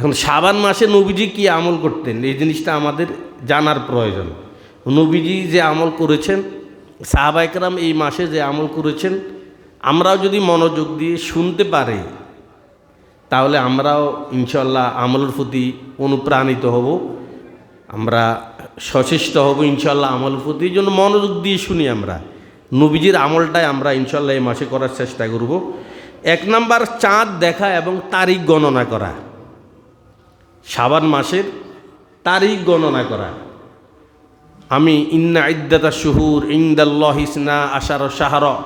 এখন সাবান মাসে নবীজি কি আমল করতেন? এই জিনিসটা আমাদের জানার প্রয়োজন। নবীজি যে আমল করেছেন সাহাবাইকরাম এই মাসে যে আমল করেছেন, আমরাও যদি মনোযোগ দিয়ে শুনতে পারি, তাহলে আমরাও ইনশাল্লাহ আমলের প্রতি অনুপ্রাণিত হব। আমরা সচেষ্ট হব ইনশাল্লাহ আমলের প্রতি। এই জন্য মনোযোগ দিয়ে শুনি আমরা। নবীজির আমলটাই আমরা ইনশাল্লাহ এই মাসে করার চেষ্টা করব। এক নাম্বার চাঁদ দেখা এবং তারিখ গণনা করা। শাবান মাসের তারিখ গণনা করা। আমি, ইন্না ইদ্দাতা শুহুর ইন্দাল্লাহ ইসনা আশার শাহর।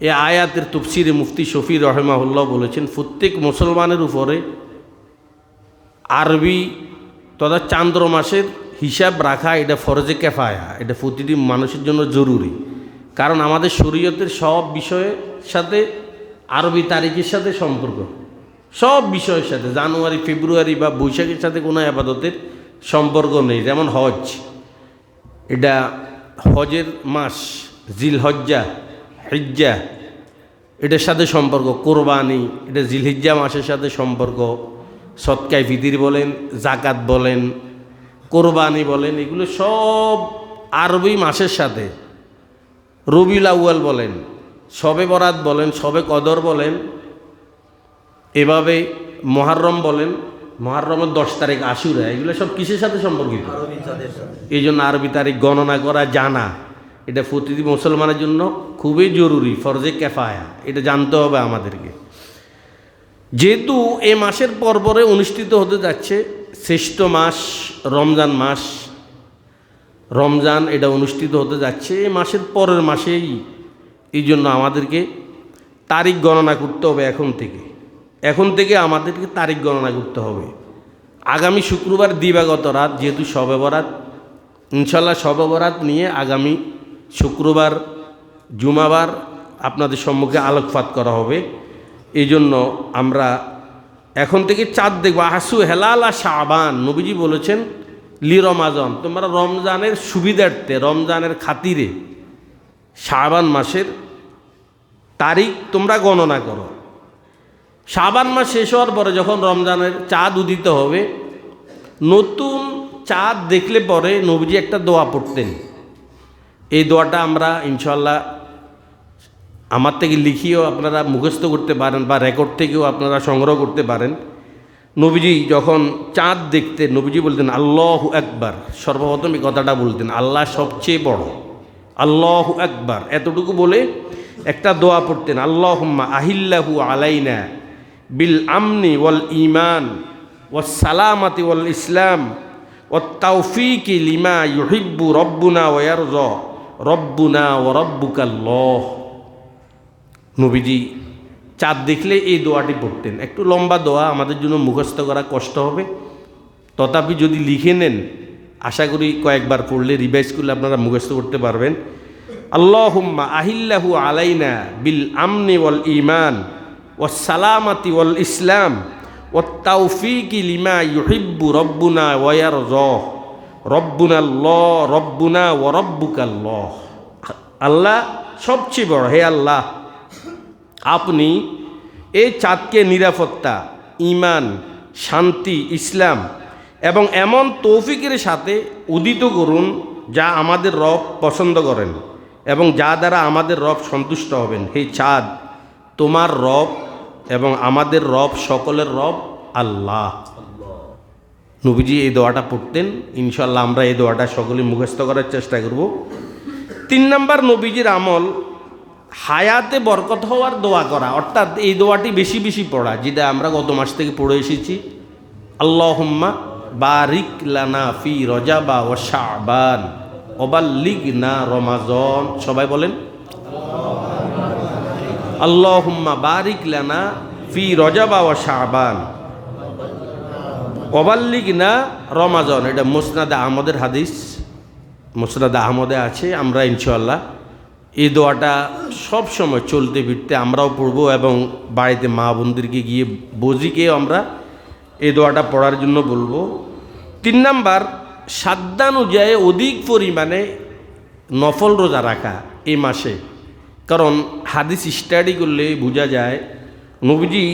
এ আয়াতের তুফসিরে মুফতি শফি রহমাহুল্লাহ বলেছেন, প্রত্যেক মুসলমানের উপরে আরবি তথা চান্দ্র মাসের হিসাব রাখা, এটা ফরজে কেফায়া। এটা প্রতিটি মানুষের জন্য জরুরি। কারণ আমাদের শরীয়তের সব বিষয়ের সাথে আরবি তারিখের সাথে সম্পর্ক। সব বিষয়ের সাথে, জানুয়ারি, ফেব্রুয়ারি বা বৈশাখের সাথে কোনো আবাদতের সম্পর্ক নেই, যেমন হজ। এটা হজের মাস জিল হজ্জা হিজ্জা এটার সাথে সম্পর্ক। কোরবানি, এটা জিলহিজ্জা মাসের সাথে সম্পর্ক। সৎকায় ফিতির বলেন জাকাত বলেন, কোরবানি বলেন, এগুলো সব আরবি মাসের সাথে। রবিউল আউয়াল বলেন, সবে বরাত বলেন, সবে কদর বলেন এভাবে মহারম বলেন মহারমের দশ তারিখ আশুরা এগুলো সব কিসের সাথে সম্পর্কিত? এই জন্য আরবি তারিখ গণনা করা জানা। এটা প্রতিটি মুসলমানের জন্য খুবই জরুরি ফরজে ক্যাফায়া এটা জানতে হবে আমাদেরকে। যেহেতু এ মাসের পরপরে অনুষ্ঠিত হতে যাচ্ছে শ্রেষ্ঠ মাস রমজান মাস। রমজান এটা অনুষ্ঠিত হতে যাচ্ছে এই মাসের পরের মাসেই। এই জন্য আমাদেরকে তারিখ গণনা করতে হবে এখন থেকে। এখন থেকে আমাদেরকে তারিখ গণনা করতে হবে। আগামী শুক্রবার দিবাগত রাত, যেহেতু শবে বরাত ইনশাল্লাহ শবে বরাত নিয়ে আগামী শুক্রবার, জুমাবার আপনাদের সম্মুখে আলোকপাত করা হবে। এই জন্য আমরা এখন থেকে চাঁদ দেখব। হাসু হেলাল আর শাহবান নবীজি বলেছেন, লি রমাজন, তোমরা রমজানের সুবিধার্থে, রমজানের খাতিরে শাহবান মাসের তারিখ তোমরা গণনা করো। শাবান মাস শেষ হওয়ার পরে যখন রমজানের চাঁদ উদিত হবে, নতুন চাঁদ দেখলে পরে নবীজি একটা দোয়া পড়তেন। এই দোয়াটা আমরা ইনশাল্লাহ আমার থেকে লিখিয়েও আপনারা মুখস্থ করতে পারেন বা রেকর্ড থেকেও আপনারা সংগ্রহ করতে পারেন। নবীজি যখন চাঁদ দেখতেন, নবীজি বলতেন, আল্লাহ একবার সর্বপ্রথম এই কথাটা বলতেন, আল্লাহ সবচেয়ে বড়। আল্লাহ একবার এতটুকু বলে একটা দোয়া পড়তেন, আল্লাহম্মা আহিল্লাহু আলাইনা। বিল আমনি ওয়াল ইমান ওয়াল সালামাতি ওয়াল ইসলাম ও তৌফিকি লিমা ইউহিব্বু রব্বুনা ওয়ারজ রব্বুনা ও রব্বুকাল্লাহ। নবীজি, চাঁদ দেখলে এই দোয়াটি পড়তেন। একটু লম্বা দোয়া, আমাদের জন্য মুখস্থ করা কষ্ট হবে। তথাপি যদি লিখে নেন, আশা করি কয়েকবার পড়লে রিভাইজ করলে আপনারা মুখস্থ করতে পারবেন। আল্লাহুম্মা আহিল্লাহু আলাইনা বিল আমনি ওয়াল ইমান ও সালামাতি ওয়াল ইসলাম ও তাওফিকি লিমা ইউহিব্বু রব্বুনা ওয়ার রব্বুনা ল রব্বুনা ও রব্বুকাল্লাহ। আল্লাহ সবচেয়ে বড়, হে আল্লাহ, আপনি এই চাঁদকে নিরাপত্তা ইমান শান্তি, ইসলাম এবং এমন তৌফিকের সাথে উদিত করুন যা আমাদের রব পছন্দ করেন এবং যা দ্বারা আমাদের রব সন্তুষ্ট হবেন। হে চাঁদ তোমার রব এবং আমাদের রব সকলের রব আল্লাহ। নবীজি এই দোয়াটা পড়তেন ইনশাল্লাহ আমরা এই দোয়াটা সকলে মুখস্থ করার চেষ্টা করব। তিন নম্বর নবীজির আমল, হায়াতে বরকত হওয়ার দোয়া করা, অর্থাৎ এই দোয়াটি বেশি বেশি পড়া, যেটা আমরা গত মাস থেকে পড়ে এসেছি। আল্লাহম্মা বারিক লানা ফি রজাবা ও শাবান অবাল্লিগ না রমাজন, সবাই বলেন। আল্লাহম্মা বারিক লানা ফি রজাবা ও শাবান। অবাল্লিগ না রমাজন। এটা মুসনাদ আহমদের হাদিস। মুসনাদ আহমদে আছে, আমরা ইনশাল্লাহ এই দোয়াটা সব সময় চলতে ফিরতে আমরাও পড়ব এবং বাড়িতে মা বোনদেরকে গিয়ে বজিকেও আমরা এই দোয়াটা পড়ার জন্য বলব। তিন নাম্বার সাধ্যানুযায়ী অধিক পরিমাণে নফল রোজা রাখা এই মাসে। কারণ হাদিস স্টাডি করলে বোঝা যায়, নবীজি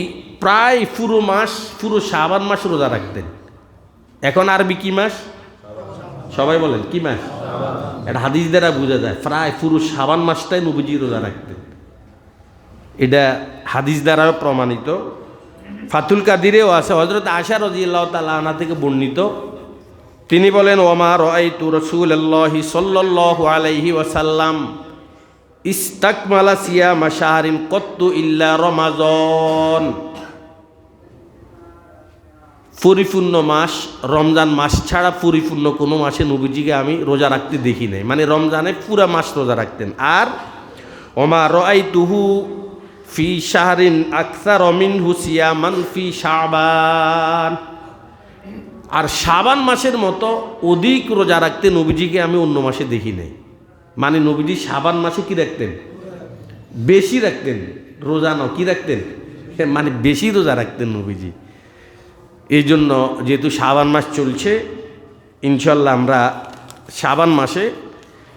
প্রায় পুরো মাস, পুরো সাবান মাস রোজা রাখতেন। এখন আরবি কি মাস? সবাই বলেন, কি মাস? এটা হাদিস দ্বারা বোঝা যায়, প্রায় পুরো সাবান মাসটাই নবীজি রোজা রাখতেন। এটা হাদিস দ্বারাও প্রমাণিত। ফাতুল কাদিরেও আছে হজরত আশা রাজিয়াল্লাহ তালা থেকে বর্ণিত। তিনি বলেন ওমা রাইতু রাসূলুল্লাহি সাল্লাল্লাহু আলাইহি ওয়াসাল্লাম। ইস্তাকমালা সিয়ামা শাহরিন কত্তু ইল্লা রমাজন। পরিপূর্ণ মাস, রমজান মাস ছাড়া পরিপূর্ণ কোনো মাসে নবীজিকে আমি রোজা রাখতে দেখি নাই। মানে রমজানে পুরা মাস রোজা রাখতেন। আর ওমা রাই তুহু ফি শাহরিন আকসার অমিন হুসিয়া মান ফি শাবান। আর শাবান মাসের মতো অধিক রোজা রাখতে নবীজিকে আমি অন্য মাসে দেখি নাই। মানে নবীজি সাবান মাসে কি রাখতেন? বেশি রাখতেন। রোজা ন কি রাখতেন? মানে বেশি রোজা রাখতেন নবীজি। এই জন্য যেহেতু সাবান মাস চলছে ইনশাল্লাহ আমরা শাবান মাসে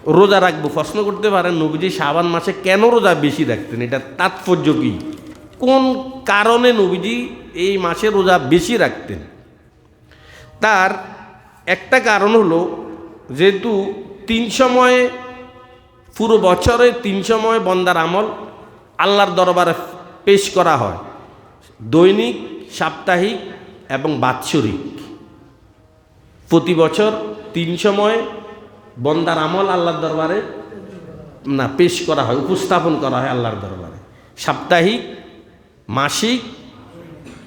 রোজা রাখব। প্রশ্ন করতে পারেন, নবীজি সাবান মাসে কেন রোজা বেশি রাখতেন? এটা তাৎপর্য কী? কোন কারণে নবীজি এই মাসে রোজা বেশি রাখতেন? তার একটা কারণ হলো, যেহেতু তিন সময়ে পুরো বছরে তিন সময় বন্দার আমল আল্লাহর দরবারে পেশ করা হয়। দৈনিক, সাপ্তাহিক এবং বাৎসরিক। প্রতি বছর তিন সময় বন্দার আমল আল্লাহর দরবারে না, পেশ করা হয়, উপস্থাপন করা হয় আল্লাহর দরবারে। সাপ্তাহিক, মাসিক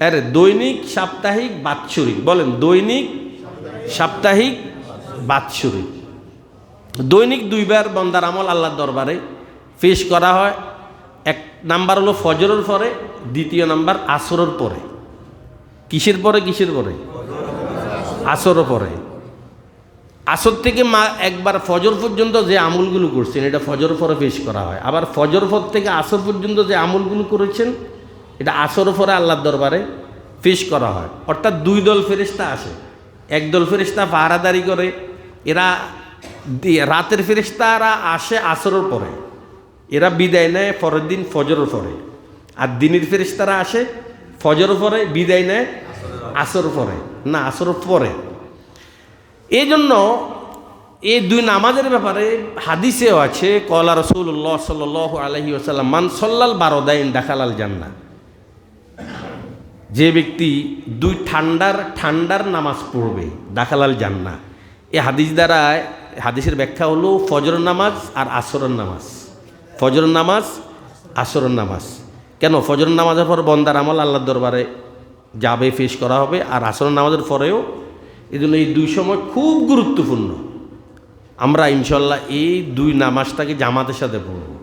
আরে দৈনিক, সাপ্তাহিক, বাৎসরিক। বলেন দৈনিক, সাপ্তাহিক, বাৎসরিক। দৈনিক দুইবার বন্দার আমল আল্লাহর দরবারে পেশ করা হয়। এক নাম্বার হলো ফজরের পরে, দ্বিতীয় নাম্বার আসরের পরে। কিসের পরে কিসের পরে? আসরও পরে। আসর থেকে মা একবার ফজর পর্যন্ত যে আমলগুলো করছেন, এটা ফজর পরে পেশ করা হয়। আবার ফজর পর থেকে আসর পর্যন্ত যে আমলগুলো করেছেন, এটা আসর পরে আল্লাহর দরবারে পেশ করা হয়। অর্থাৎ দুই দল ফেরিস্তা আসে। একদল ফেরিস্তা পাহারাদারি করে। এরা রাতের ফেরিস্তারা আসে আসরের পরে। এরা বিদায় নেয় পরের দিন ফজরের পরে। আর দিনের ফেরিস্তারা আসে ফজর পরে, বিদায় নেয় আসর পরে। না আসর পরে। এই জন্য এই দুই নামাজের ব্যাপারে হাদিসেও আছে, কলা রসুল্লাহ সাল আলহি আসাল্লাম মান সল্লাল বারোদাইন ডাকালাল জান্না যে ব্যক্তি দুই ঠান্ডার ঠান্ডার নামাজ পড়বে, দাখালাল জান্না এই হাদিস দ্বারা হাদিসের ব্যাখ্যা হলো ফজর নামাজ আর আসরের নামাজ। ফজর নামাজ, আসরের নামাজ। কেন? ফজর নামাজের পর বন্দার আমল আল্লাহর দরবারে যাবে, পেশ করা হবে, আর আসরের নামাজের পরেও এই জন্য এই দুই সময় খুব গুরুত্বপূর্ণ। আমরা ইনশাল্লাহ এই দুই নামাজটাকে জামাতের সাথে পড়ব।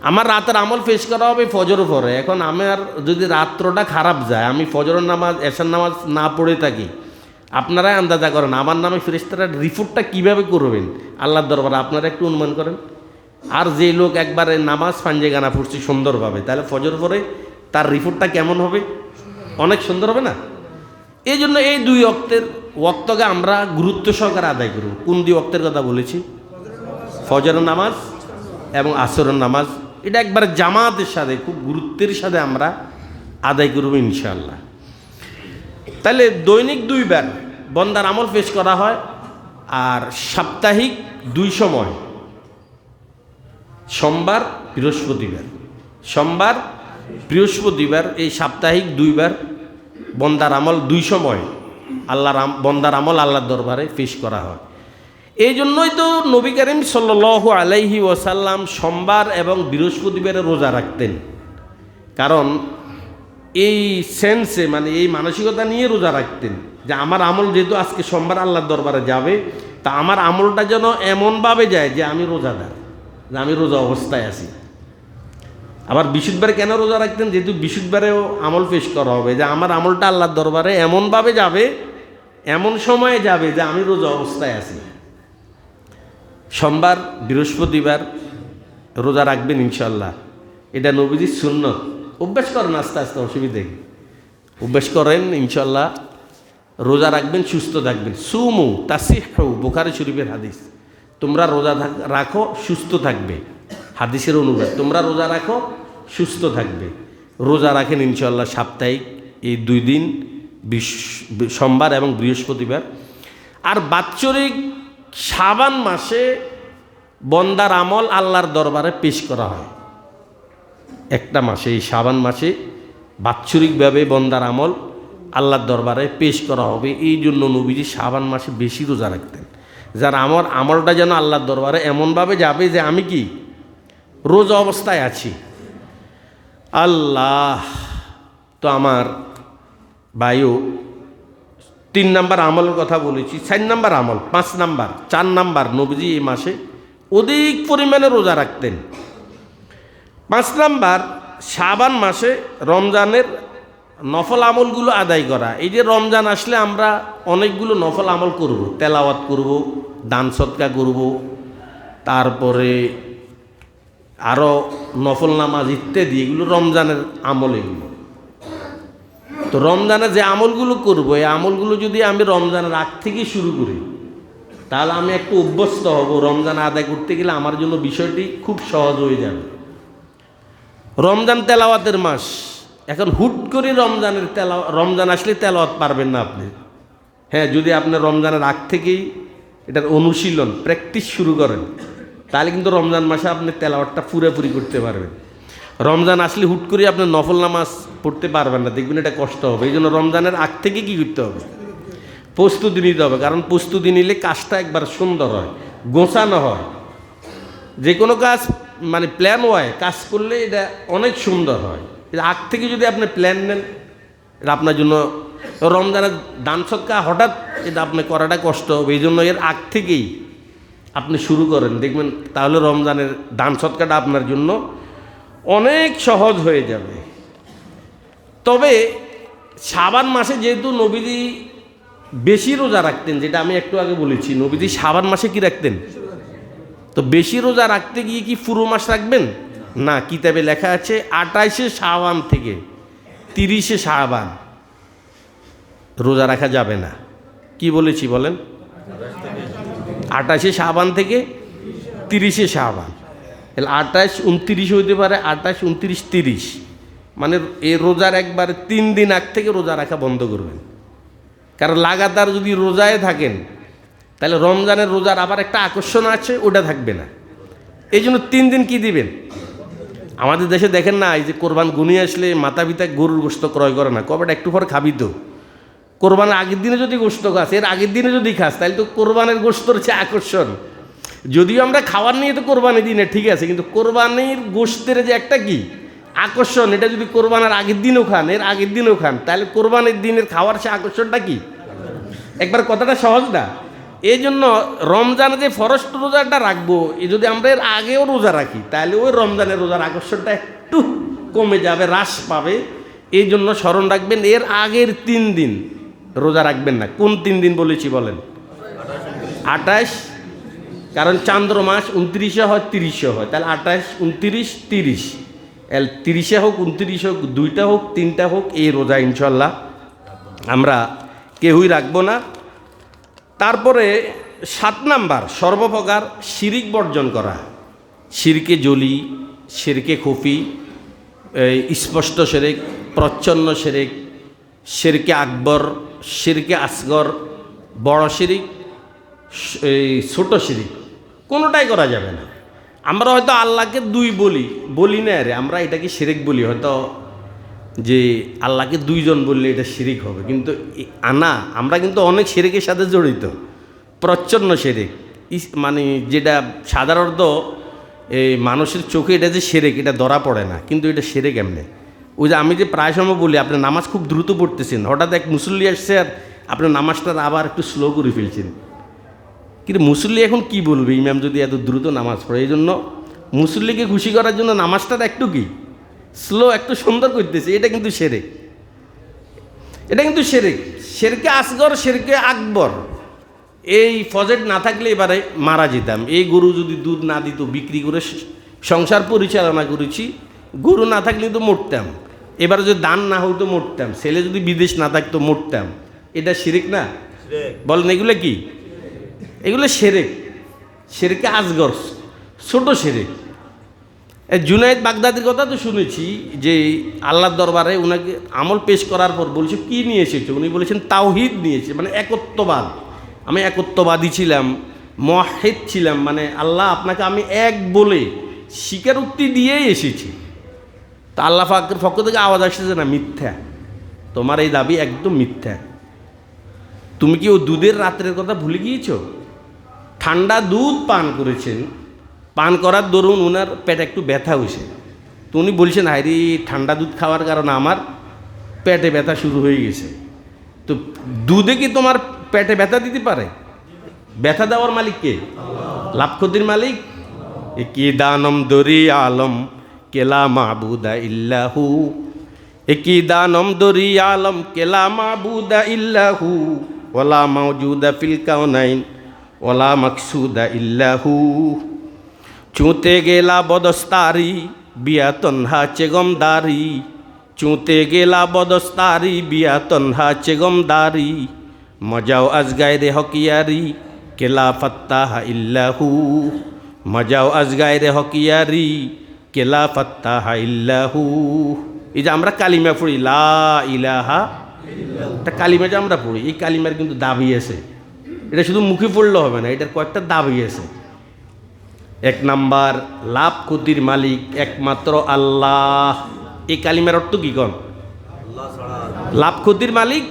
আমার রাতের আমল পেশ করা হবে ফজর পরে। এখন আমার যদি রাত্রটা খারাপ যায়, আমি ফজরের নামাজ এসার নামাজ না পড়ে থাকি আপনারাই আন্দাজা করেন, আমার নামে ফেরেস্তারা রিপোর্টটা কীভাবে করবেন? আল্লাহর দরবারে আপনারা একটু অনুমান করেন। আর যে লোক একবারে নামাজ পাঞ্জে গানা পড়ছে সুন্দরভাবে তাহলে ফজর পরে তার রিপোর্টটা কেমন হবে? অনেক সুন্দর হবে না? এই জন্য এই দুই অক্তের ওক্তকে আমরা গুরুত্ব সহকারে আদায় করব। কোন দুই অক্তের কথা বলেছি? ফজরের নামাজ এবং আসরের নামাজ। এটা একবার জামাতের সাথে, খুব গুরুত্বের সাথে আমরা আদায় করব ইনশাল্লাহ তাহলে দৈনিক দুইবার বন্দার আমল পেশ করা হয় আর সাপ্তাহিক দুই সময়। সোমবার, বৃহস্পতিবার। সোমবার, বৃহস্পতিবার, এই সাপ্তাহিক দুইবার বন্দার আমল দুই সময় আল্লাহর বন্দার আমল আল্লাহর দরবারে পেশ করা হয়। এই জন্যই তো নবী করিম সাল্ল আলাইহি ওসাল্লাম সোমবার এবং বৃহস্পতিবারে রোজা রাখতেন। কারণ এই সেন্সে মানে এই মানসিকতা নিয়ে রোজা রাখতেন। যে আমার আমল যেহেতু আজকে সোমবার আল্লাহর দরবারে যাবে, তা আমার আমলটা যেন এমনভাবে যায় যে আমি রোজাদার, যে আমি রোজা অবস্থায় আছি। আবার বিশুদ্ধবারে কেন রোজা রাখতেন? যেহেতু বিশুদ্ধবারেও আমল পেশ করা হবে, যে আমার আমলটা আল্লাহর দরবারে এমনভাবে যাবে, এমন সময়ে যাবে যে আমি রোজা অবস্থায় আছি। সোমবার, বৃহস্পতিবার রোজা রাখবেন ইনশাল্লাহ এটা নবীজির শূন্য অভ্যাস করেন আস্তে আস্তে, অসুবিধে? অভ্যাস করেন ইনশাল্লাহ রোজা রাখবেন, সুস্থ থাকবেন। সুমু, তাসিহ, বোখারি শরীফের হাদিস। তোমরা রোজা রাখো, সুস্থ থাকবে। হাদিসের অনুবাদ, তোমরা রোজা রাখো, সুস্থ থাকবে। রোজা রাখেন ইনশাল্লাহ সাপ্তাহিক, এই দুই দিন সোমবার এবং বৃহস্পতিবার। আর বাৎসরিক সাবান মাসে বন্দার আমল আল্লাহর দরবারে পেশ করা হয়। একটা মাসে, এই সাবান মাসে বাৎসরিকভাবে বন্দার আমল আল্লাহর দরবারে পেশ করা হবে। এই জন্য নবীজি সাবান মাসে বেশি রোজা রাখতেন। যার আমার আমলটা যেন আল্লাহর দরবারে এমনভাবে যাবে যে আমি কি? রোজা অবস্থায় আছি। আল্লাহ! তো আমার বায়ু তিন নাম্বার আমলের কথা বলেছি, চার নাম্বার আমল, পাঁচ নাম্বার, চার নাম্বার নবীজি এই মাসে অধিক পরিমাণে রোজা রাখতেন। পাঁচ নাম্বার শাবান মাসে রমজানের নফল আমলগুলো আদায় করা। এই যে রমজান আসলে আমরা অনেকগুলো নফল আমল করব। তেলাওয়াত করব, দান সৎকা করব, তারপরে আরও নফল নামাজ ইত্যাদি, এগুলো রমজানের আমল এগুলো। তো রমজানে যে আমলগুলো করব, এই আমলগুলো যদি আমি রমজানের আগ থেকে শুরু করি, তাহলে আমি একটু অভ্যস্ত হব। রমজান আদায় করতে গেলে আমার জন্য বিষয়টি খুব সহজ হয়ে যাবে। রমজান তেলাওয়াতের মাস এখন হুট করে রমজানের তেলা, রমজান আসলে তেলাওয়াত পারবেন না আপনি। হ্যাঁ যদি আপনি রমজানের আগ থেকেই এটার অনুশীলন, প্র্যাকটিস শুরু করেন, তাহলে কিন্তু রমজান মাসে আপনি তেলাওয়াতটা পুরোপুরি করতে পারবেন। রমজান আসলে হুট করে আপনি নফল নামাজ পড়তে পারবেন না, দেখবেন এটা কষ্ট হবে। এই জন্য রমজানের আগ থেকে কী করতে হবে? প্রস্তুতি নিতে হবে, কারণ প্রস্তুতি নিলে কাজটা একবার সুন্দর হয়, গোছানো হয়। যে কোনো কাজ মানে প্ল্যান হয় কাজ করলে এটা অনেক সুন্দর হয়। এটা আগ থেকে যদি আপনি প্ল্যান নেন, এটা আপনার জন্য রমজানের দান সৎকা হঠাৎ এটা আপনি করাটা কষ্ট। হবে এই জন্য এর আগ থেকেই আপনি শুরু করেন। দেখবেন তাহলে রমজানের দান সৎকাটা আপনার জন্য অনেক সহজ হয়ে যাবে। তবে সাবান মাসে যেহেতু নবীজি বেশি রোজা রাখতেন, যেটা আমি একটু আগে বলেছি, নবীজি সাবান মাসে কি রাখতেন? তো বেশি রোজা রাখতে গিয়ে কি পুরো মাস রাখবেন? না, কিতাবে লেখা আছে আটাইশে শাবান থেকে তিরিশে শাবান। রোজা রাখা যাবে না। কি বলেছি বলেন? আটাশে শাবান থেকে তিরিশে শাবান। তাহলে আঠাশ উনত্রিশ হইতে পারে আঠাশ উনত্রিশ তিরিশ। মানে এই রোজার একবারে তিন দিন আগ থেকে রোজা রাখা বন্ধ করবেন। কারণ লাগাতার যদি রোজায় থাকেন তাহলে রমজানের রোজার আবার একটা আকর্ষণ আছে, ওটা থাকবে না। এই জন্য তিন দিন কি দিবেন? আমাদের দেশে দেখেন না, এই যে কোরবান গুনি আসলে মাতা পিতা গরুর গোস্ত ক্রয় করে না। কবেটা একটু পর খাবি তো। কোরবানের আগের দিনে যদি গোস্ত খাস, এর আগের দিনে যদি খাস, তাহলে তো কোরবানের গোস্তর চেয়ে আকর্ষণ। যদিও আমরা খাবার নিয়ে তো কোরবানি দিনে ঠিক আছে, কিন্তু কোরবানির গোস্তের যে একটা কি? আকর্ষণ, এটা যদি কোরবানের আগের দিনও খান, এর আগের দিনও খান, তাহলে কোরবানির দিনের খাওয়ার সে আকর্ষণটা কি? একবার কথাটা সহজ না? এই জন্য রমজানে যে ফরেস্ট রোজাটা রাখব যদি আমরা এর আগেও রোজা রাখি, তাহলে ওই রমজানের রোজার আকর্ষণটা একটু কমে যাবে, হ্রাস পাবে। এই জন্য স্মরণ রাখবেন, এর আগের তিন দিন রোজা রাখবেন না। কোন তিন দিন বলেছি বলেন? আঠাশ, কারণ চান্দ্র মাস উনত্রিশে হয়, তিরিশে হয়। তাহলে আঠাশ, উনত্রিশ, তিরিশ। তিরিশে হোক, উনত্রিশে হোক, দুইটা হোক, তিনটা হোক, এই রোজা ইনশাল্লাহ আমরা কেউই রাখব না। তারপরে সাত নাম্বার, সর্বপ্রকার শিরিক বর্জন করা। শিরকে জলি, শিরকে খুফি স্পষ্ট সেরেক প্রচ্ছন্ন সেরেক শিরকে আকবর, শিরকে আসগর, বড় শিরিক, এই ছোট শিরিক, কোনোটাই করা যাবে না। আমরা হয়তো আল্লাহকে দুই বলি বলি না রে, আমরা এটাকে শিরিক বলি, হয়তো যে আল্লাহকে দুইজন বললে এটা শিরিক হবে। কিন্তু আনা, আমরা কিন্তু অনেক শিরিকের সাথে জড়িত। প্রচ্ছন্ন শিরিক। মানে যেটা সাধারণত এই মানুষের চোখে এটা যে সেরেক এটা ধরা পড়ে না। কিন্তু এটা সেরেক এমনি। ওই যে আমি যে প্রায় সময় বলি, আপনি নামাজ খুব দ্রুত পড়তেছেন। হঠাৎ এক মুসল্লি আসছে আর আপনার নামাজটা আবার একটু স্লো করে ফেলছেন। কিন্তু মুসল্লি এখন কি বলবে? ইমাম যদি এত দ্রুত নামাজ পড়ে এই জন্য মুসল্লিকে খুশি করার জন্য নামাজটা একটু কি? স্লো একটু সুন্দর করতেছে এটা কিন্তু সেরে। এটা কিন্তু সেরেক সেরকে আসগর শেরকে আকবর। এই ফজেট না থাকলে এবারে মারা যেতাম। এই গরু যদি দুধ না দিত বিক্রি করে সংসার পরিচালনা করেছি গরু না থাকলে তো মরতাম। এবারে যদি দান না হতো মরতাম। ছেলে যদি বিদেশ না থাকতো মরতাম। এটা শিরিক না? বলেন এগুলো কি? এগুলো সেরেক সেরেকে আজগর ছোট সেরেক এ, জুনাইদ বাগদাদির কথা তো শুনেছি যে আল্লাহর দরবারে ওনাকে আমল পেশ করার পর বলছে, কি নিয়ে এসেছে? উনি বলেছেন, তাওহিদ নিয়েছে মানে একত্ববাদ। আমি একত্ববাদী ছিলাম মহেদ ছিলাম মানে আল্লাহ আপনাকে আমি এক বলে স্বীকারোক্তি দিয়েই এসেছি। তা আল্লাহ ফাকের পক্ষ থেকে আওয়াজ আসতেছে না, মিথ্যা। তোমার এই দাবি একদম মিথ্যা। তুমি কি ও দুধের রাত্রের কথা ভুলে গিয়েছো? ঠান্ডা দুধ পান করেছেন পান করার দরুন ওনার পেট একটু ব্যথা হয়েছে তো উনি বলছেন হাইরি ঠান্ডা দুধ খাওয়ার কারণে আমার পেটে ব্যথা শুরু হয়ে গেছে। তো দুধে কি তোমার পেটে ব্যথা দিতে পারে? ব্যথা দেওয়ার মালিক কে? লাভ ক্ষতির মালিক? এ কি দানম দরি আলম কেলা মাবুদা ইল্লাহু। এ কি দানম দরি আলম কেলা মাবুদা ইল্লাহু। ওলা মাউজুদা ফিল কাউনাইন ওলা মকসুদা ইল্লাহু। চুঁতে গেলা বদস্তারি বিয়া তন্হা চেগমদারি চুঁতে গেলা বদস্তারি বিয়া তন্হা চেগমদারি মজাও আজগায় রে হকিয়ারি কেলা ফত্তাহা ইল্লাহু। মজাও আজগায় রে হকিয়ারি কেলা ফত্তাহা ইল্লাহু। এই যে আমরা কালিমা পড়ি, লা ইলাহা একটা কালিমা যে আমরা পড়ি, এই কালিমার কিন্তু দাবি আছে। এটা শুধু মুখে পড়লে হবে না, এটার কয়েকটা দাবি আছে। এক নাম্বার, লাভ ক্ষতির মালিক একমাত্র আল্লাহ। এই কালিমার অর্থ কি কন? লাভ ক্ষতির মালিক?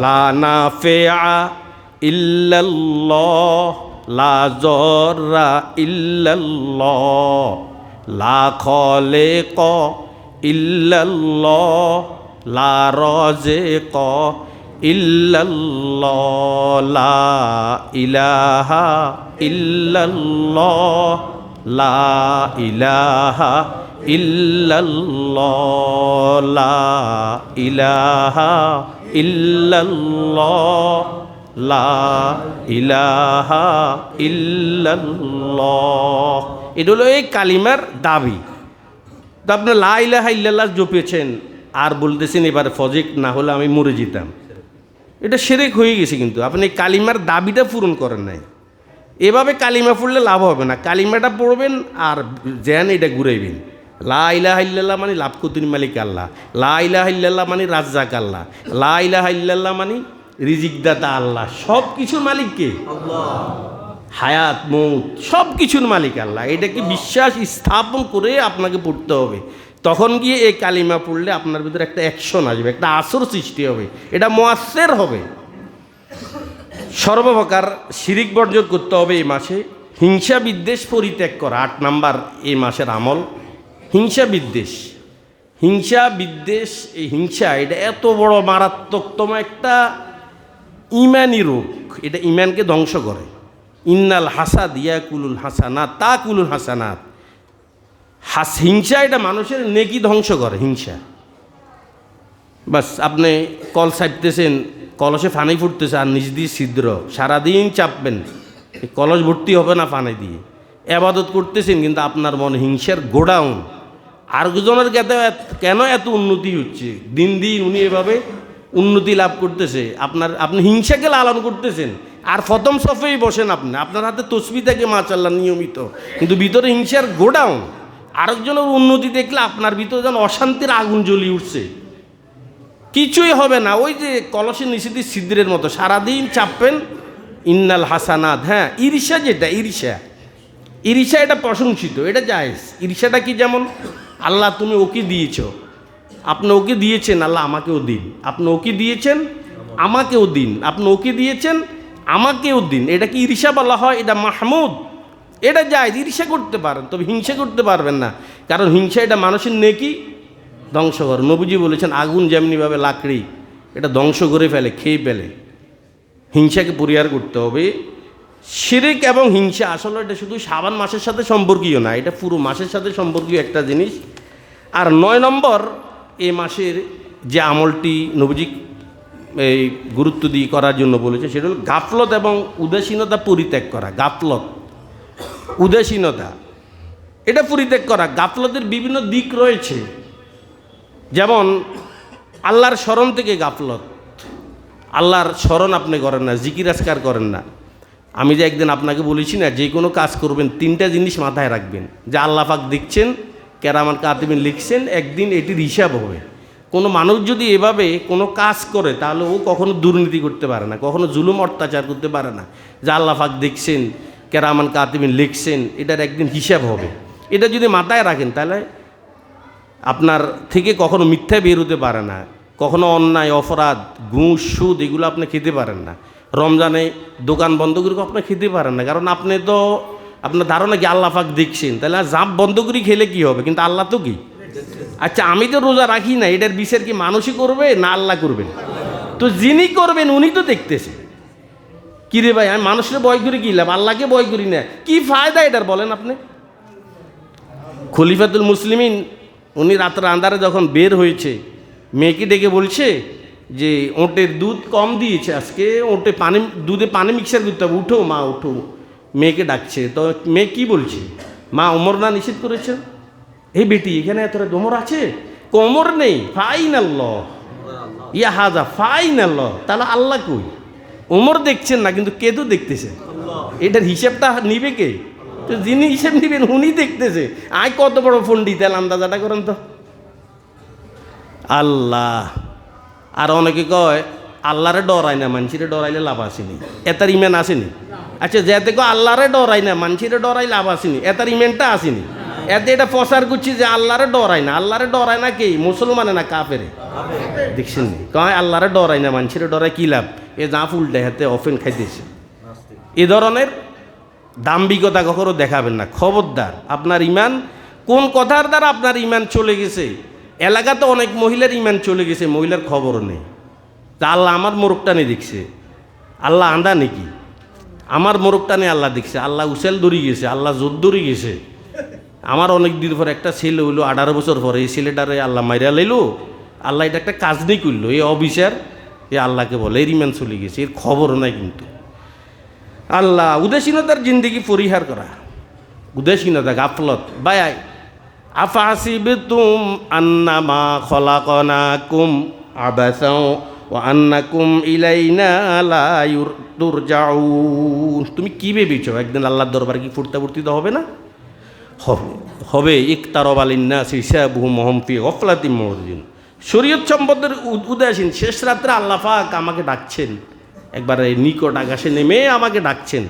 লা ইল্লাল্লাহ, লা জররা ইল্লাল্লাহ, লা রজেক ইল্লাল্লাহ, লা ইলাহা ইল্লাল্লাহ, লা ইলাহা লা ইলাহা লা ইলাহা এই কালিমার দাবি। তো আপনি লা ইলাহা ইল্লাল্লাহ জপেছেন আর বলতেছেন এবার ফজিক, না হলে আমি মরে যেতাম। এটা সেরেক হয়ে গেছে কিন্তু। আপনি কালিমার দাবিটা পূরণ করেন নাই। এভাবে কালিমা পড়লে লাভ হবে না। কালিমাটা পড়বেন আর জ্যান এটা ঘুরাইবেন। লা ইলাহা ইল্লাল্লাহ মানে লাভ কুতুন মালিক আল্লাহ। লা ইলাহা মানে রাজ্জাক আল্লাহ। লা ইলাহা মানে রিজিকদাতা আল্লাহ। সব কিছুর মালিককে হায়াত, মৌত সব কিছুর মালিক আল্লাহ। এটাকে বিশ্বাস স্থাপন করে আপনাকে পড়তে হবে? তখন গিয়ে এই কালিমা পড়লে আপনার ভিতরে একটা অ্যাকশন আসবে, একটা আসর সৃষ্টি হবে, এটা মোয়াসের হবে। সর্বপ্রকার শিরিক বর্জন করতে হবে এই মাসে। হিংসা বিদ্বেষ পরিত্যাগ করা, আট নাম্বার এই মাসের আমল। হিংসা বিদ্বেষ। হিংসা বিদ্বেষ, এই হিংসা, এটা এত বড় মারাত্মকতম একটা ইমানি রোগ। এটা ইমানকে ধ্বংস করে। ইন্নাল হাসাদ ইয়াকুলুল হাসানাত, তা কুলুল হাসানাত। হাস, হিংসা এটা মানুষের নেকি ধ্বংস করে, হিংসা। বাস, আপনি কল চাপতেছেন কলসে ফানি ফুটতেছে আর নিজ দিয়ে ছিদ্র। সারাদিন চাপবেন। কলস ভর্তি হবে না ফানি দিয়ে। আবাদত করতেছেন, কিন্তু আপনার মন হিংসার গোডাউন। আরেকজনের কেন কেন এত উন্নতি হচ্ছে? দিন দিন উনি এভাবে উন্নতি লাভ করতেছে। আপনার, আপনি হিংসাকে লালন করতেছেন। আর প্রথম সফেই বসেন আপনি। আপনার হাতে তসবি থাকে মাচাল্লা নিয়মিত। কিন্তু ভিতরে হিংসার গোডাউন। আরেকজনের উন্নতি দেখলে আপনার ভিতরে যেন অশান্তির আগুন জ্বলি উঠছে। কিছুই হবে না। ওই যে কলসের নিষেধি সিদ্ধিরের মতো। সারাদিন চাপবেন, ইন্নাল হাসানাদ হ্যাঁ ইরিশা যেটা ইরিশা ইরিশা এটা প্রশংসিত, এটা জায়েজ। ইরিশাটা কি যেমন? আল্লাহ তুমি ওকে দিয়েছ। আপনি ওকে দিয়েছেন, আল্লাহ আমাকেও দিন। আপনি ওকে দিয়েছেন, আমাকেও দিন। আপনি ওকে দিয়েছেন, আমাকেও দিন। এটা কি ইরিশা বলা হয়? এটা মাহমুদ। এটা যায়, ঈর্ষা করতে পারেন, তবে হিংসা করতে পারবেন না। কারণ হিংসা এটা মানুষের নেকি, ধ্বংস করে। নবীজি বলেছেন, আগুন যেমনিভাবে লাকড়ি, এটা ধ্বংস করে ফেলে, খেয়ে ফেলে। হিংসাকে পরিহার করতে হবে। শিরিক এবং হিংসা আসলে এটা শুধু সাবান মাসের সাথে সম্পর্কীয় না, এটা পুরো মাসের সাথে সম্পর্কীয় একটা জিনিস। আর নয় নম্বর, এ মাসের যে আমলটি নবীজি এই গুরুত্ব দিয়ে করার জন্য বলেছে, সেটা হল গাফলত এবং উদাসীনতা পরিত্যাগ করা, গাফলত। উদাসীনতা। এটা পরিত্যাগ করা। গাফলতের বিভিন্ন দিক রয়েছে। যেমন, আল্লাহর স্মরণ থেকে গাফলত। আল্লাহর স্মরণ আপনি করেন না, জিকির আজকার করেন না। আমি যে একদিন আপনাকে বলেছি না, যে কোনো কাজ করবেন, তিনটা জিনিস মাথায় রাখবেন। যে আল্লাহ পাক দেখছেন কেরামান কাতিমিন লিখছেন, একদিন এটির হিসাব হবে। কোনো মানুষ যদি এভাবে কোনো কাজ করে, তাহলে ও কখনো দুর্নীতি করতে পারে না, কখনো জুলুম অত্যাচার করতে পারে না। যা আল্লাহাক দেখছেন কেরামান কাতিমিন লিখছেন, এটার একদিন হিসাব হবে। এটা যদি মাথায় রাখেন তাহলে আপনার থেকে কখনো মিথ্যা বের হতে পারে না, কখনো অন্যায়, অপরাধ, ঘুষ, সুদ, এগুলো আপনি খেতে পারেন না। রমজানে দোকান বন্ধ করে আপনি খেতে পারেন না, কারণ আপনি তো, আপনার ধারণা কি আল্লাহ দেখছেন? তাহলে জাপ বন্ধ করে খেলে কি হবে? কিন্তু আল্লাহ তো কি? আচ্ছা আমি তো রোজা রাখি না, এটার বিচার কি মানুষই করবে না আল্লাহ করবেন? তো যিনি করবেন, উনি তো দেখতেছে কি রে ভাই, আমি মানুষের বয় করি কি লাভ? আল্লাহকে বয় করি না। কি ফায়দা এটার বলেন আপনি? খলিফাতুল মুসলিমিন, উনি রাতের আন্ধারে যখন বের হয়েছে, মেয়েকে ডেকে বলছে যে, ওটের দুধ কম দিয়েছে আজকে, ওটে পানি, দুধে পানি মিক্সার করতে হবে। উঠো মা, উঠো। মেয়েকে ডাকছে। তো মেয়ে কি বলছে? মা ওমর না নিষেধ করেছে? এই বেটি, এখানে এত ওমর আছে? কোমর নেই ফাইন আল্লাহ ইয়া হাজা ফাইন আল্লাহ তাহলে আল্লাহ কই? ওমর দেখছেন না, কিন্তু কে তো দেখতেছে। এটার হিসেবটা নিবে কে? তো যিনি হিসেব নিবেন, উনি দেখতেছে। আয় কত বড় ফোন দিতেন আন্দাজাটা করেন তো। আল্লাহ। আর অনেকে কয়, আল্লাহরে ডরায় না মানুষের ডরাইলে লাভ আসেনি। এতার ইমেন আসেনি। আচ্ছা যেতে কো আল্লাহরে ডরাই না মানুষের ডরাই লাভ আসেনি। এতার ইমেনটা আসেনি। এতে এটা প্রচার করছি যে আল্লাহরে ডরায় না। আল্লাহরে ডরায় না কে? মুসলমানে না কাফেরে? দেখছেন কয় আল্লাহরে ডরাই না, মানুষের ডরাই কি লাভ? এ যা ফুল হাতে অফেন খাইতেছে। এ ধরনের দাম্ভিকতা কখনো দেখাবেন না। খবরদার, আপনার ইমান, কোন কথার দ্বারা আপনার ইমান চলে গেছে? এলাকাতে অনেক মহিলার ইমান চলে গেছে, মহিলার খবরও নেই। তা আল্লাহ আমার মোরগটানে দেখছে। আল্লাহ আন্দা নাকি? আমার মোরগটানে আল্লাহ দেখছে। আল্লাহ উসেল দড়ি গেছে, আল্লাহ জোর দড়ি গেছে। আমার অনেক দিন পর একটা ছেলে হইল, আঠারো বছর পরে এই ছেলেটারে আল্লাহ মাইরা লাইলো। আল্লাহ এটা একটা কাজ নেই করল। এই অবিচার এ আল্লাহকে বলে এর ইমান চলে গেছে, এর খবরও নাই কিন্তু। আল্লাহ, উদাসীনতার জিন্দিগি পরিহার করা। উদাসীনতা, গাফলত। By আফাসিবতুম আন্নামা খলাকনাকুম আবাসাও O আন্নাকুম ইলাইনা your, তুরজাউন। তুমি কি ভেবেছো? একদিন আল্লাহর দরবারে কি ফুটতে ফুর্তিতে হবে না? হবে। হবে, ইকতারব আলিন্না সিসাবহু মহমফি গফলাতি মরদিন শরীয়ত সম্পদের উ- উদাসীন, শেষ রাত্রে আল্লাফাক আমাকে ডাকছেন। একবার এই নিকট আকাশে নেমে আমাকে ডাকছেন।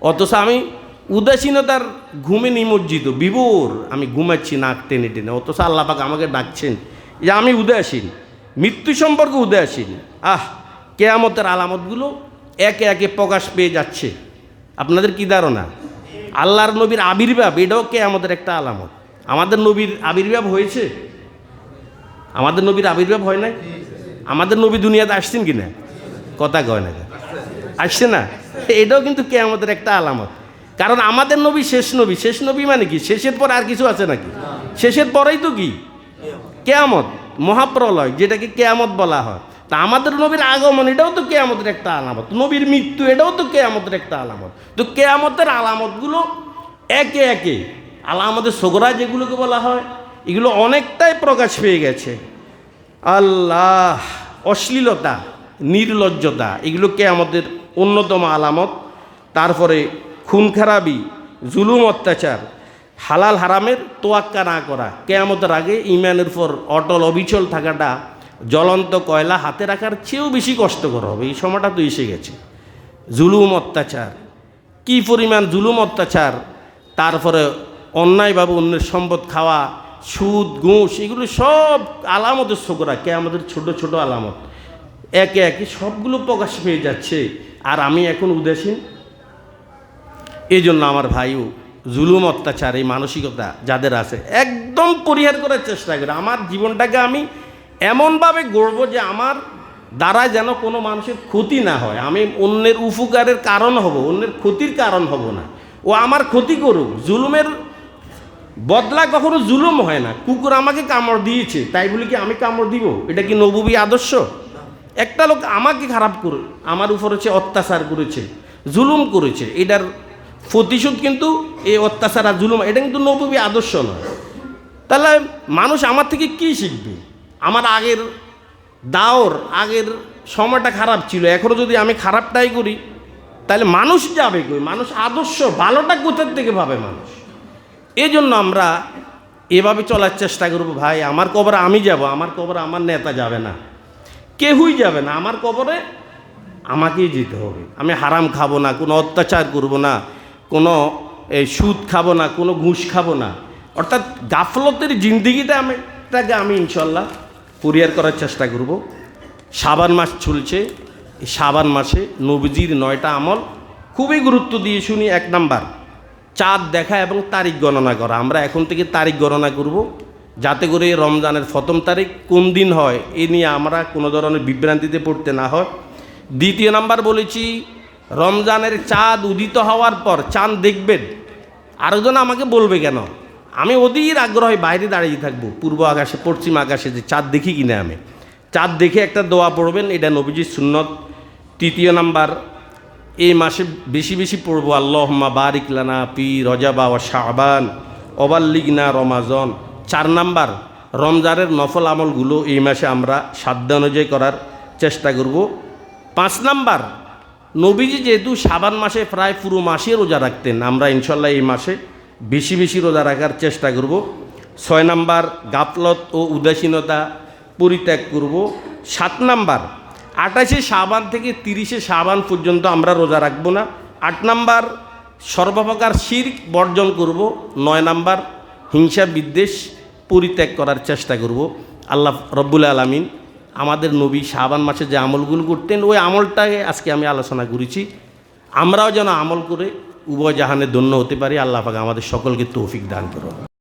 অথচ আমি উদাসীনতার ঘুমে নিমজ্জিত, বিভোর। আমি ঘুমাচ্ছি নাক টেনে টেনে। অথচ আল্লাহ পাক আমাকে ডাকছেন যে আমি উদাসীন, মৃত্যু সম্পর্কে উদাসীন। আহ, কেয়ামতের আলামতগুলো একে একে প্রকাশ পেয়ে যাচ্ছে। আপনাদের কি ধারণা? আল্লাহর নবীর আবির্ভাব, এটাও কে আমাদের একটা আলামত। আমাদের নবীর আবির্ভাব হয়েছে? আমাদের নবীর আবির্ভাব হয় নাই? আমাদের নবী দুনিয়াতে আসছেন কি না? কথা কয় না আসছে না? এটাও কিন্তু কে আমাদের একটা আলামত। কারণ আমাদের নবী শেষ নবী। শেষ নবী মানে কি? শেষের পর আর কিছু আছে নাকি? শেষের পরেই তো কি? কেয়ামত, মহাপ্রলয়, যেটাকে কেয়ামত বলা হয়। তা আমাদের নবীর আগমন, এটাও তো কেয়ামতের একটা আলামত। নবীর মৃত্যু, এটাও তো কেয়ামতের একটা আলামত। তো কেয়ামতের আলামতগুলো একে একে, আলামতের সোগরা যেগুলোকে বলা হয় এগুলো অনেকটাই প্রকাশ পেয়ে গেছে। আল্লাহ, অশ্লীলতা, নির্লজ্জতা, এগুলোকে আমাদের অন্যতম আলামত। তারপরে খুন খারাপি, জুলুম অত্যাচার, হালাল হারামের তোয়াক্কা না করা, কেয়ামতের আগে ইমানের উপর অটল অবিচল থাকাটা, জ্বলন্ত কয়লা হাতে রাখার চেয়েও বেশি কষ্টকর হবে। এই সময়টা তো এসে গেছে। জুলুম অত্যাচার, কি পরিমাণ জুলুম অত্যাচার, তারপরে অন্যায়ভাবে অন্যের সম্পদ খাওয়া সুদ, ঘুষ, এগুলো সব আলামতের শোকরা কে আমাদের ছোট ছোট আলামত। একে একে সবগুলো প্রকাশ পেয়ে যাচ্ছে। আর আমি এখন উদাসীন। এই জন্য আমার ভাইও জুলুম, অত্যাচার, এই মানসিকতা যাদের আছে, একদম পরিহার করার চেষ্টা করে। আমার জীবনটাকে আমি এমনভাবে গড়ব যে আমার দ্বারা যেন কোনো মানুষের ক্ষতি না হয়। আমি অন্যের উপকারের কারণ হব, অন্যের ক্ষতির কারণ হব না। ও আমার ক্ষতি করুক। জুলুমের বদলা কখনো জুলুম হয় না। কুকুর আমাকে কামড় দিয়েছে, তাই বলে কি আমি কামড় দিব? এটা কি নবুবী আদর্শ? একটা লোক আমাকে খারাপ করে, আমার উপর হচ্ছে অত্যাচার করেছে, জুলুম করেছে। এটার প্রতিশোধ কিন্তু এই অত্যাচার আর জুলুম, এটা কিন্তু নবুবি আদর্শ নয়। তাহলে মানুষ আমার থেকে কি শিখবে? আমার আগের দাওর, আগের সময়টা খারাপ ছিল এখনও যদি আমি খারাপটাই করি, তাহলে মানুষ যাবে কই? মানুষ আদর্শ, ভালোটা কোথার থেকে ভাবে মানুষ? এই জন্য আমরা এভাবে চলার চেষ্টা করব, ভাই, আমার কবরে আমি যাব, আমার কবরে আমার নেতা যাবে না। কেউই যাবে না, আমার কবরে আমাকেই যেতে হবে। আমি হারাম খাব না, কোনো অত্যাচার করব না, কোনো এই সুদ খাব না, কোনো ঘুষ খাব না। অর্থাৎ গাফলতের জিন্দিগিটা আমি তাকে আমি ইনশাল্লাহ পরিহার করার চেষ্টা করব। সাবান মাস চলছে সাবান মাসে নবজির নয়টা আমল খুবই গুরুত্ব দিয়ে শুনি, এক নাম্বার। চাঁদ দেখা এবং তারিখ গণনা করা। আমরা এখন থেকে তারিখ গণনা করব। যাতে করে রমজানের প্রথম তারিখ কোন দিন হয়, এ নিয়ে আমরা কোনো ধরনের বিভ্রান্তিতে পড়তে না হয়। দ্বিতীয় নাম্বার বলেছি, রমজানের চাঁদ উদিত হওয়ার পর চাঁদ দেখবেন। আরেকজন আমাকে বলবে কেন? আমি অধীর আগ্রহে বাইরে দাঁড়িয়ে থাকব। পূর্ব আকাশে, পশ্চিম আকাশে যে চাঁদ দেখি কিনা আমি। চাঁদ দেখে একটা দোয়া পড়বেন, এটা নবীজির সুন্নত। তৃতীয় নাম্বার এই মাসে বেশি বেশি পড়ব, আল্লাহম্মা বারিক লানা পি রজাবা ও শাহবান অবাল্লিগনা রমাজন। চার নাম্বার, রমজানের নফল আমলগুলো এই মাসে আমরা সাধ্য অনুযায়ী করার চেষ্টা করব। পাঁচ নাম্বার, নবীজি যেহেতু সাবান মাসে প্রায় পুরো মাসে রোজা রাখতেন, আমরা ইনশাল্লাহ এই মাসে বেশি বেশি রোজা রাখার চেষ্টা করব। ছয় নাম্বার, গাফলত ও উদাসীনতা পরিত্যাগ করব। সাত নাম্বার আঠাশে সাবান থেকে তিরিশে সাবান পর্যন্ত আমরা রোজা রাখব না। আট নাম্বার, সর্বপ্রকার শির বর্জন করব। নয় নাম্বার, হিংসা বিদ্বেষ পরিত্যাগ করার চেষ্টা করব। আল্লাহ রব্বুল আলমিন আমাদের নবী শাবান মাসে যে আমলগুলো করতেন, ওই আমলটাকে আজকে আমি আলোচনা করেছি। আমরাও যেন আমল করে উভয় জাহানে ধন্য হতে পারি। আল্লাহ পাক আমাদের সকলকে তৌফিক দান করুন।